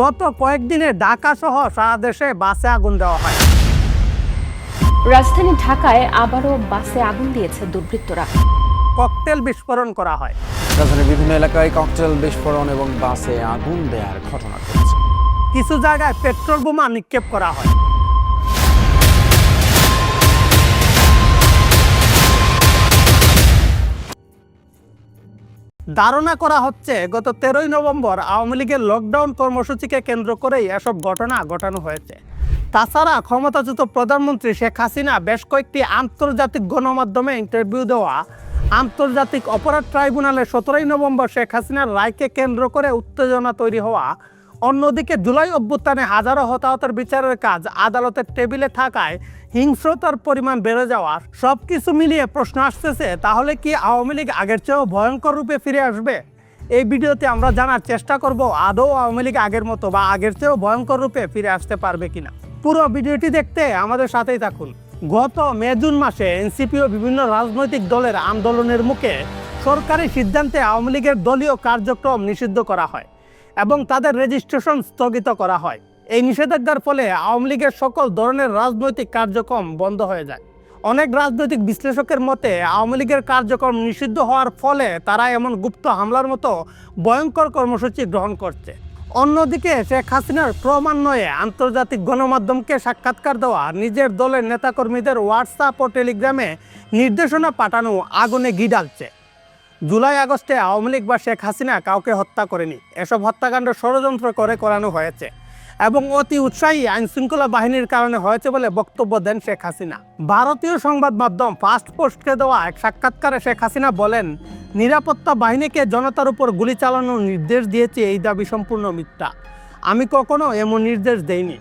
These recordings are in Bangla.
গত কয়েকদিনে ঢাকা সহ সারা দেশে বাসে আগুন দেওয়া হয়। রাজধানী ঢাকায় আবারও বাসে আগুন দিয়েছে দুর্বৃত্তরা। ককটেল বিস্ফোরণ করা হয়। রাজধানীর বিভিন্ন এলাকায় ককটেল বিস্ফোরণ এবং বাসে আগুন দেওয়ার ঘটনা ঘটেছে। কিছু জায়গায় পেট্রোল বোমা নিক্ষেপ করা হয়। ধারণা করা হচ্ছে গত তেরোই নভেম্বর আওয়ামী লীগের লকডাউন কর্মসূচিকে কেন্দ্র করেই এসব ঘটনা ঘটানো হয়েছে। তাছাড়া ক্ষমতাচ্যুত প্রধানমন্ত্রী শেখ হাসিনা বেশ কয়েকটি আন্তর্জাতিক গণমাধ্যমে ইন্টারভিউ দেওয়া, আন্তর্জাতিক অপরাধ ট্রাইব্যুনালে সতেরোই নভেম্বর শেখ হাসিনার রায়কে কেন্দ্র করে উত্তেজনা তৈরি হওয়া অন্যদিকে জুলাই অভ্যুত্থানে হাজারো হতাহতের বিচারের কাজ আদালতের টেবিলে থাকায় হিংস্রতার পরিমাণ বেড়ে যাওয়ার সব কিছু মিলিয়ে প্রশ্ন আসতেছে, তাহলে কি আওয়ামী লীগ আগের চেয়েও ভয়ঙ্কর রূপে ফিরে আসবে? এই ভিডিওতে আমরা জানার চেষ্টা করব, আদৌ আওয়ামী লীগ আগের মতো বা আগের চেয়েও ভয়ঙ্কর রূপে ফিরে আসতে পারবে কিনা। পুরো ভিডিওটি দেখতে আমাদের সাথেই থাকুন। গত মে, জুন মাসে এনসিপি ও বিভিন্ন রাজনৈতিক দলের আন্দোলনের মুখে সরকারি সিদ্ধান্তে আওয়ামী লীগের দলীয় কার্যক্রম নিষিদ্ধ করা হয়। এবং তাদের রেজিস্ট্রেশন স্থগিত করা হয়। এই নিষেধাজ্ঞার ফলে আওয়ামী লীগের সকল ধরনের রাজনৈতিক কার্যক্রম বন্ধ হয়ে যায়। অনেক রাজনৈতিক বিশ্লেষকের মতে, আওয়ামী লীগের কার্যক্রম নিষিদ্ধ হওয়ার ফলে তারা এমন গুপ্ত হামলার মতো ভয়ঙ্কর কর্মসূচি গ্রহণ করছে। অন্যদিকে শেখ হাসিনার ক্রমান্বয়ে আন্তর্জাতিক গণমাধ্যমকে সাক্ষাৎকার দেওয়া, নিজের দলের নেতাকর্মীদের হোয়াটসঅ্যাপ ও টেলিগ্রামে নির্দেশনা পাঠানো আগুনে ঘি ডালছে জুলাই আগস্টে আওয়ামী লীগ বা শেখ হাসিনা কাউকে হত্যা করেনি। এসব হত্যাকাণ্ড ষড়যন্ত্র করে করানো হয়েছে এবং অতি উৎসাহী আইন শৃঙ্খলা বাহিনীর কারণে হয়েছে বলে বক্তব্য দেন শেখ হাসিনা। ভারতীয় সংবাদ মাধ্যম ফাস্ট পোস্টকে দেওয়া এক সাক্ষাৎকারে শেখ হাসিনা বলেন, নিরাপত্তা বাহিনীকে জনতার উপর গুলি চালানোর নির্দেশ দিয়েছে এই দাবি সম্পূর্ণ মিথ্যা। আমি কখনো এমন নির্দেশ দেইনি।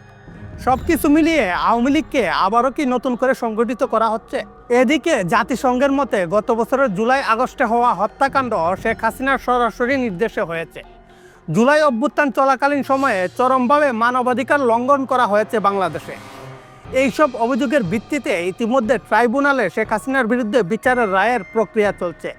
সব কিছু মিলিয়ে আওয়ামী লীগকে আবারও কি নতুন করে সংগঠিত করা হচ্ছে? এদিকে জাতিসংঘের মতে গত বছরের জুলাই, আগস্টে হওয়া হত্যাকাণ্ড শেখ হাসিনার সরাসরি নির্দেশে হয়েছে। জুলাই অভ্যুত্থান চলাকালীন সময়ে চরমভাবে মানবাধিকার লঙ্ঘন করা হয়েছে বাংলাদেশে। এইসব অভিযোগের ভিত্তিতে ইতিমধ্যে ট্রাইব্যুনালে শেখ হাসিনার বিরুদ্ধে বিচারের রায়ের প্রক্রিয়া চলছে।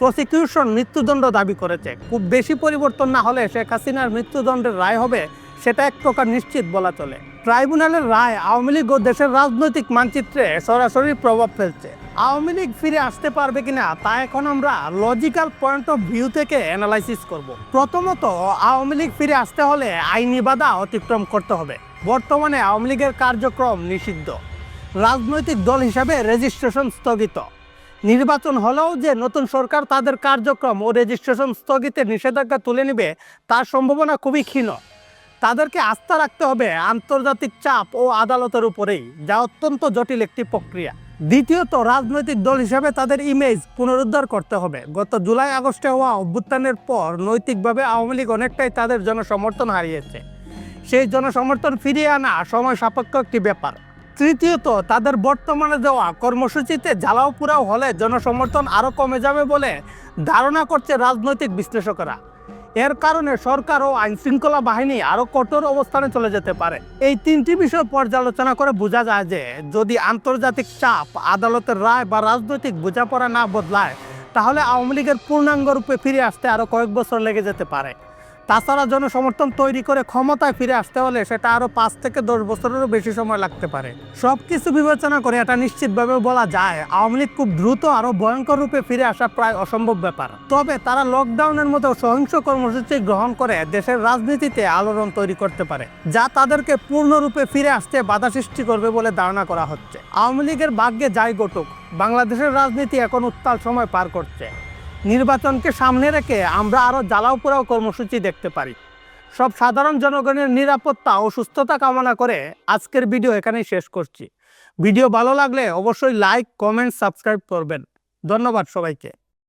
প্রসিকিউশন মৃত্যুদণ্ড দাবি করেছে। খুব বেশি পরিবর্তন না হলে শেখ হাসিনার মৃত্যুদণ্ডের রায় হবে, সেটা এক প্রকার নিশ্চিত বলা চলে। ট্রাইব্যুনালের রায় আওয়ামী লীগ ও দেশের রাজনৈতিক মানচিত্রে সরাসরি প্রভাব ফেলছে। আওয়ামী লীগ ফিরে আসতে পারবে কিনা, তা এখন আমরা লজিক্যাল পয়েন্ট অফ ভিউ থেকে অ্যানালাইসিস করব। প্রথমত, আওয়ামী লীগ ফিরে আসতে হলে আইনি বাধা অতিক্রম করতে হবে। বর্তমানে আওয়ামী লীগের কার্যক্রম নিষিদ্ধ। রাজনৈতিক দল হিসাবে রেজিস্ট্রেশন স্থগিত। নির্বাচন হলেও যে নতুন সরকার তাদের কার্যক্রম ও রেজিস্ট্রেশন স্থগিতের নিষেধাজ্ঞা তুলে নেবে, তার সম্ভাবনা খুবই ক্ষীণ। তাদেরকে আস্থা রাখতে হবে আন্তর্জাতিক চাপ ও আদালতের উপরেই, যা অত্যন্ত জটিল একটি প্রক্রিয়া। দ্বিতীয়ত, রাজনৈতিক দল হিসাবে তাদের ইমেজ পুনরুদ্ধার করতে হবে। গত জুলাই আগস্টে হওয়া অভ্যুত্থানের পর নৈতিকভাবে আওয়ামী লীগ অনেকটাই তাদের জনসমর্থন হারিয়েছে। সেই জনসমর্থন ফিরিয়ে আনা সময় সাপেক্ষ একটি ব্যাপার। তৃতীয়ত, তাদের বর্তমানে দেওয়া কর্মসূচিতে জ্বালাও পুরাও হলে জনসমর্থন আরও কমে যাবে বলে ধারণা করছে রাজনৈতিক বিশ্লেষকরা। এর কারণে সরকার ও আইন শৃঙ্খলা বাহিনী আরও কঠোর অবস্থানে চলে যেতে পারে। এই তিনটি বিষয় পর্যালোচনা করে বোঝা যায় যে, যদি আন্তর্জাতিক চাপ আদালতের রায় বা রাজনৈতিক বোঝাপড়া না বদলায়, তাহলে আওয়ামী লীগের পূর্ণাঙ্গ রূপে ফিরে আসতে আরও কয়েক বছর লেগে যেতে পারে। তাছাড়া জনসমর্থন তৈরি করে ক্ষমতায় ফিরে আসতে হলে সেটা আরও পাঁচ থেকে দশ বছরেরও বেশি সময় লাগতে পারে। সব কিছু বিবেচনা করে এটা নিশ্চিতভাবে বলা যায়, আওয়ামী লীগ খুব দ্রুত আরও ভয়ঙ্কর রূপে ফিরে আসা প্রায় অসম্ভব ব্যাপার। তবে তারা লকডাউনের মতো সহিংস কর্মসূচি গ্রহণ করে দেশের রাজনীতিতে আলোড়ন তৈরি করতে পারে, যা তাদেরকে পূর্ণরূপে ফিরে আসতে বাধা সৃষ্টি করবে বলে ধারণা করা হচ্ছে। আওয়ামী লীগের ভাগ্যে যাই ঘটুক, বাংলাদেশের রাজনীতি এখন উত্তাল সময় পার করছে। নির্বাচনকে সামনে রেখে আমরা আরও জ্বালাও পোড়াও কর্মসূচি দেখতে পারি। সব সাধারণ জনগণের নিরাপত্তা ও সুস্থতা কামনা করে আজকের ভিডিও এখানেই শেষ করছি। ভিডিও ভালো লাগলে অবশ্যই লাইক, কমেন্ট, সাবস্ক্রাইব করবেন। ধন্যবাদ সবাইকে।